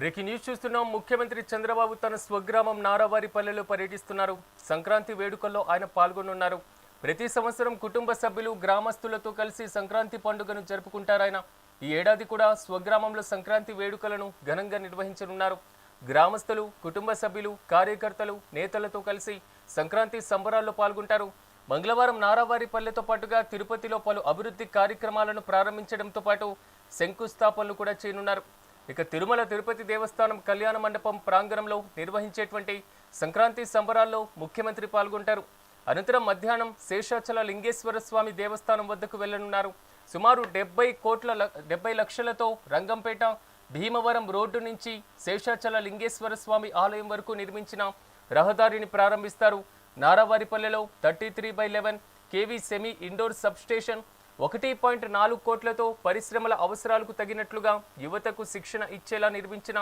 Breaking news చూస్తున్నాం. ముఖ్యమంత్రి చంద్రబాబు తన స్వగ్రామం నారావారిపల్లెలో పర్యటిస్తున్నారు. సంక్రాంతి వేడుకల్లో ఆయన పాల్గొనున్నారు. ప్రతి సంవత్సరం కుటుంబ సభ్యులు గ్రామస్తులతో కలిసి సంక్రాంతి పండుగను జరుపుకుంటారాయన ఈ ఏడాది కూడా స్వగ్రామంలో సంక్రాంతి వేడుకలను ఘనంగా నిర్వహించనున్నారు. గ్రామస్తులు కుటుంబ సభ్యులు కార్యకర్తలు నేతలతో కలిసి సంక్రాంతి సంబరాల్లో పాల్గొంటారు. మంగళవారం నారావారిపల్లెతో పాటుగా తిరుపతిలో పలు అభివృద్ధి కార్యక్రమాలను ప్రారంభించడంతో పాటు శంకుస్థాపనలు కూడా చేయనున్నారు. ఇక తిరుమల తిరుపతి దేవస్థానం కళ్యాణ మండపం ప్రాంగణంలో నిర్వహించేటువంటి సంక్రాంతి సంబరాల్లో ముఖ్యమంత్రి పాల్గొంటారు. అనంతరం మధ్యాహ్నం శేషాచల లింగేశ్వర స్వామి దేవస్థానం వద్దకు వెళ్ళనున్నారు సుమారు డెబ్బై కోట్ల ల- డెబ్బై లక్షలతో రంగంపేట భీమవరం రోడ్డు నుంచి శేషాచల లింగేశ్వర స్వామి ఆలయం వరకు నిర్మించిన రహదారిని ప్రారంభిస్తారు. నారావారిపల్లెలో thirty three by eleven KV semi indoor substation ఒకటి పాయింట్ నాలుగు కోట్లతో పరిశ్రమల అవసరాలకు తగినట్లుగా యువతకు శిక్షణ ఇచ్చేలా నిర్మించిన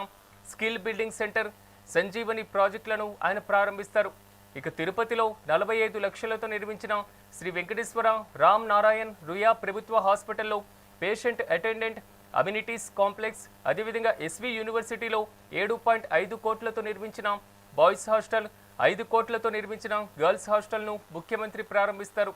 స్కిల్ బిల్డింగ్ సెంటర్ సంజీవని ప్రాజెక్టులను ఆయన ప్రారంభిస్తారు. ఇక తిరుపతిలో నలభై ఐదు లక్షలతో నిర్మించిన శ్రీ వెంకటేశ్వర రామ్ నారాయణ్ రుయా ప్రభుత్వ హాస్పిటల్లో పేషెంట్ అటెండెంట్ అమ్యూనిటీస్ కాంప్లెక్స్ అదేవిధంగా ఎస్వి యూనివర్సిటీలో ఏడు పాయింట్ ఐదు కోట్లతో నిర్మించిన బాయ్స్ హాస్టల్ ఐదు కోట్లతో నిర్మించిన గర్ల్స్ హాస్టల్ను ముఖ్యమంత్రి ప్రారంభిస్తారు.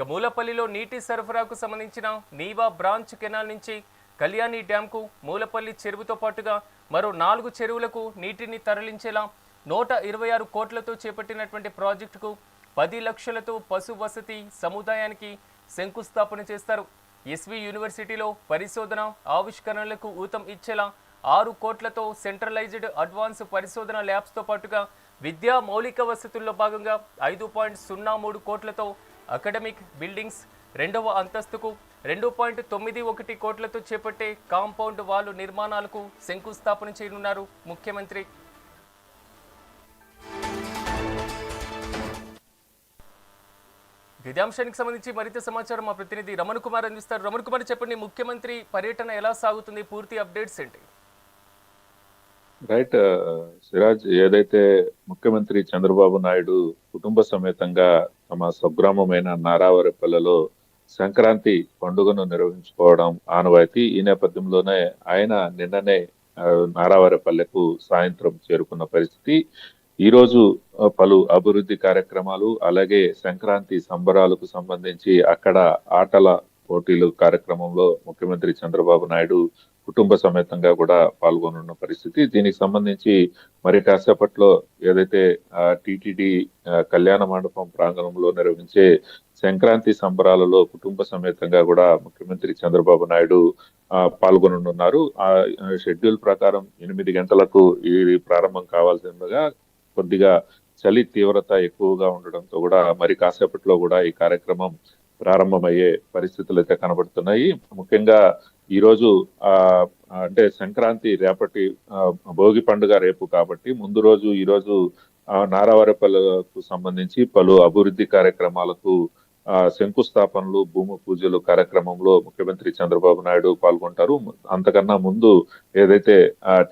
ఇక మూలపల్లిలో నీటి సరఫరాకు సంబంధించిన నీవా బ్రాంచ్ కెనాల్ నుంచి కళ్యాణి డ్యాంకు మూలపల్లి చెరువుతో పాటుగా మరో నాలుగు చెరువులకు నీటిని తరలించేలా నూట ఇరవై ఆరు కోట్లతో చేపట్టినటువంటి ప్రాజెక్టుకు పది లక్షలతో పశు వసతి సముదాయానికి శంకుస్థాపన చేస్తారు. ఎస్వి యూనివర్సిటీలో పరిశోధన ఆవిష్కరణలకు ఊతం ఇచ్చేలా ఆరు కోట్లతో సెంట్రలైజ్డ్ అడ్వాన్స్ పరిశోధన ల్యాబ్స్తో పాటుగా విద్యా మౌలిక వసతుల్లో భాగంగా ఐదు పాయింట్ సున్నా మూడు కోట్లతో అకాడమిక్ బిల్డింగ్స్ రెండవ అంతస్తుకు రెండు పాయింట్ తొమ్మిది ఒకటి కోట్లతో చేపట్టే కాంపౌండ్ వాల్ నిర్మాణాలకు శంకుస్థాపన చేయనున్నారు ముఖ్యమంత్రి. విధాంశానికి సంబంధించి మరింత సమాచారం మా ప్రతినిధి రమణ్ కుమార్ అందిస్తారు. రమణ్ కుమార్ చెప్పండి ముఖ్యమంత్రి పర్యటన ఎలా సాగుతుంది? పూర్తి అప్డేట్స్ ఏంటి? రైట్ సిరాజ్ ఏదైతే ముఖ్యమంత్రి చంద్రబాబు నాయుడు కుటుంబ సమేతంగా తమ స్వగ్రామమైన నారావరిపల్లెలో సంక్రాంతి పండుగను నిర్వహించుకోవడం ఆనవాయితీ. ఈ నేపథ్యంలోనే ఆయన నిన్ననే నారావారిపల్లెకు సాయంత్రం చేరుకున్న పరిస్థితి. ఈ రోజు పలు అభివృద్ధి కార్యక్రమాలు అలాగే సంక్రాంతి సంబరాలకు సంబంధించి అక్కడ ఆటల పోటీలు కార్యక్రమంలో ముఖ్యమంత్రి చంద్రబాబు నాయుడు కుటుంబ సమేతంగా కూడా పాల్గొనున్న పరిస్థితి. దీనికి సంబంధించి మరి కాసేపట్లో ఏదైతే టిటిడి కళ్యాణ మండపం ప్రాంగణంలో నిర్వహించే సంక్రాంతి సంబరాలలో కుటుంబ సమేతంగా కూడా ముఖ్యమంత్రి చంద్రబాబు నాయుడు పాల్గొనున్నారు. ఆ షెడ్యూల్ ప్రకారం ఎనిమిది గంటలకు ఇది ప్రారంభం కావాల్సిందిగా కొద్దిగా చలి తీవ్రత ఎక్కువగా ఉండడంతో కూడా మరి కాసేపట్లో కూడా ఈ కార్యక్రమం ప్రారంభమయ్యే పరిస్థితులు అయితే కనబడుతున్నాయి. ముఖ్యంగా ఈ రోజు ఆ అంటే సంక్రాంతి రేపటి ఆ, భోగి పండుగ రేపు కాబట్టి ముందు రోజు ఈ రోజు ఆ, సంబంధించి పలు అభివృద్ధి కార్యక్రమాలకు శంకుస్థాపనలు భూమి పూజలు కార్యక్రమంలో ముఖ్యమంత్రి చంద్రబాబు నాయుడు పాల్గొంటారు. అంతకన్నా ముందు ఏదైతే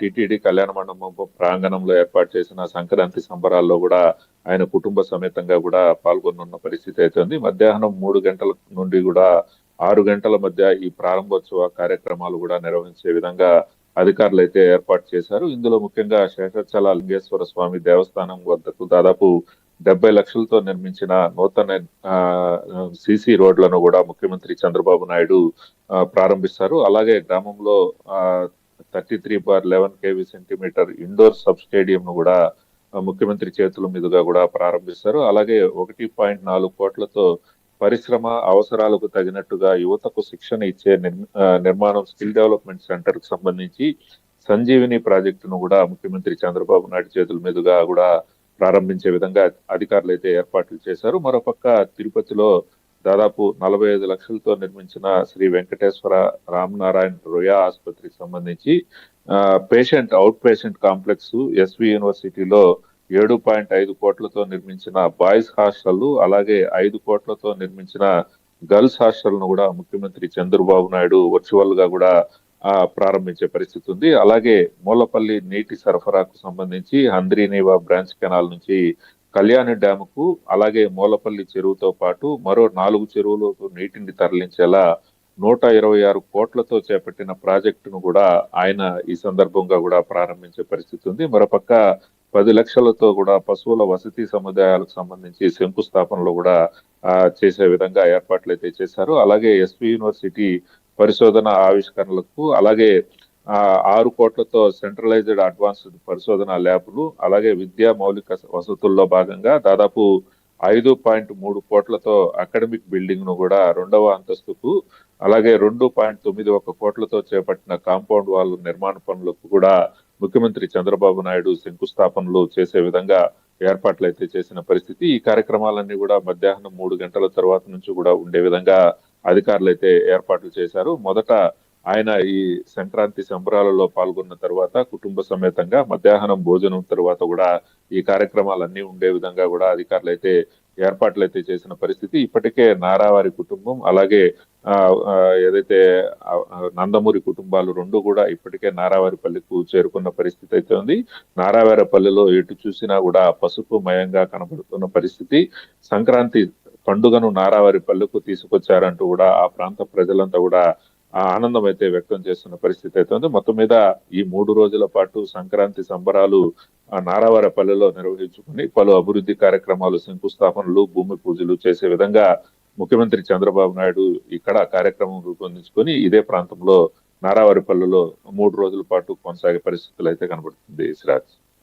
టిటిడి కళ్యాణ మండపం ప్రాంగణంలో ఏర్పాటు చేసిన సంక్రాంతి సంబరాల్లో కూడా ఆయన కుటుంబ సమేతంగా కూడా పాల్గొనున్న పరిస్థితి అయితే ఉంది. మధ్యాహ్నం మూడు గంటల నుండి కూడా ఆరు గంటల మధ్య ఈ ప్రారంభోత్సవ కార్యక్రమాలు కూడా నిర్వహించే విధంగా అధికారులు అయితే ఏర్పాటు చేశారు. ఇందులో ముఖ్యంగా శేషాచల లింగేశ్వర స్వామి దేవస్థానం వద్దకు దాదాపు డెబ్బై లక్షలతో నిర్మించిన నూతన సిసి రోడ్లను కూడా ముఖ్యమంత్రి చంద్రబాబు నాయుడు ప్రారంభిస్తారు. అలాగే గ్రామంలో thirty three bar eleven KV centimetre indoor sub స్టేడియంను కూడా ముఖ్యమంత్రి చేతుల మీదుగా కూడా ప్రారంభిస్తారు. అలాగే ఒకటి పాయింట్ నాలుగు కోట్లతో పరిశ్రమ అవసరాలకు తగినట్టుగా యువతకు శిక్షణ ఇచ్చే నిర్మాణం స్కిల్ డెవలప్మెంట్ సెంటర్కు సంబంధించి సంజీవిని ప్రాజెక్టును కూడా ముఖ్యమంత్రి చంద్రబాబు నాయుడు చేతుల మీదుగా కూడా ప్రారంభించే విధంగా అధికారులు అయితే ఏర్పాట్లు చేశారు. మరోపక్క తిరుపతిలో దాదాపు నలభై ఐదు లక్షలతో నిర్మించిన శ్రీ వెంకటేశ్వర రామనారాయణ రొయా ఆసుపత్రికి సంబంధించి patient out patient complex SV యూనివర్సిటీలో ఏడు పాయింట్ ఐదు కోట్లతో నిర్మించిన బాయ్స్ హాస్టల్ అలాగే ఐదు కోట్లతో నిర్మించిన గర్ల్స్ హాస్టల్ను కూడా ముఖ్యమంత్రి చంద్రబాబు నాయుడు వర్చువల్గా కూడా ప్రారంభించే పరిస్థితి ఉంది. అలాగే మూలపల్లి నీటి సరఫరాకు సంబంధించి హంద్రీనేవా బ్రాంచ్ కెనాల్ నుంచి కళ్యాణి డ్యాముకు అలాగే మూలపల్లి చెరువుతో పాటు మరో నాలుగు చెరువులకు నీటిని తరలించేలా నూట ఇరవై ఆరు కోట్లతో చేపట్టిన ప్రాజెక్టును కూడా ఆయన ఈ సందర్భంగా కూడా ప్రారంభించే పరిస్థితి ఉంది. మరోపక్క పది లక్షలతో కూడా పశువుల వసతి సముదాయాలకు సంబంధించి శంకుస్థాపనలు కూడా చేసే విధంగా ఏర్పాట్లు అయితే చేశారు. అలాగే ఎస్వి యూనివర్సిటీ పరిశోధన ఆవిష్కరణలకు అలాగే ఆరు కోట్లతో సెంట్రలైజ్డ్ అడ్వాన్స్డ్ పరిశోధన ల్యాబ్లు అలాగే విద్యా మౌలిక వసతుల్లో భాగంగా దాదాపు ఐదు పాయింట్ మూడు కోట్లతో అకాడమిక్ బిల్డింగ్ను కూడా రెండవ అంతస్తుకు అలాగే రెండు పాయింట్ తొమ్మిది ఒక కోట్లతో చేపట్టిన కాంపౌండ్ వాల్ నిర్మాణ పనులకు కూడా ముఖ్యమంత్రి చంద్రబాబు నాయుడు శంకుస్థాపనలు చేసే విధంగా ఏర్పాట్లు అయితే చేసిన పరిస్థితి. ఈ కార్యక్రమాలన్నీ కూడా మధ్యాహ్నం మూడు గంటల తర్వాత నుంచి కూడా ఉండే విధంగా అధికారులు అయితే ఏర్పాట్లు చేశారు. మొదట ఆయన ఈ సంక్రాంతి సంబరాలలో పాల్గొన్న తర్వాత కుటుంబ సమేతంగా మధ్యాహ్నం భోజనం తర్వాత కూడా ఈ కార్యక్రమాలన్నీ ఉండే విధంగా కూడా అధికారులు అయితే ఏర్పాట్లు అయితే చేసిన పరిస్థితి. ఇప్పటికే నారావారి కుటుంబం అలాగే ఆ, ఏదైతే నందమూరి కుటుంబాలు రెండు కూడా ఇప్పటికే నారావారిపల్లికు చేరుకున్న పరిస్థితి అయితే ఉంది. నారావారిపల్లిలో ఎటు చూసినా కూడా పసుపు మయంగా కనబడుతున్న పరిస్థితి. సంక్రాంతి పండుగను నారావారి పల్లెకు తీసుకొచ్చారంటూ కూడా ఆ ప్రాంత ప్రజలంతా కూడా ఆ ఆనందం అయితే వ్యక్తం చేస్తున్న పరిస్థితి అయితే ఉంది. మొత్తం మీద ఈ మూడు రోజుల పాటు సంక్రాంతి సంబరాలు ఆ నారావారపల్లెలో నిర్వహించుకుని పలు అభివృద్ధి కార్యక్రమాలు శంకుస్థాపనలు భూమి పూజలు చేసే విధంగా ముఖ్యమంత్రి చంద్రబాబు నాయుడు ఇక్కడ కార్యక్రమం రూపొందించుకొని ఇదే ప్రాంతంలో నారావారిపల్లెలో మూడు రోజుల పాటు కొనసాగే పరిస్థితులు అయితే కనబడుతుంది. సిరాజ్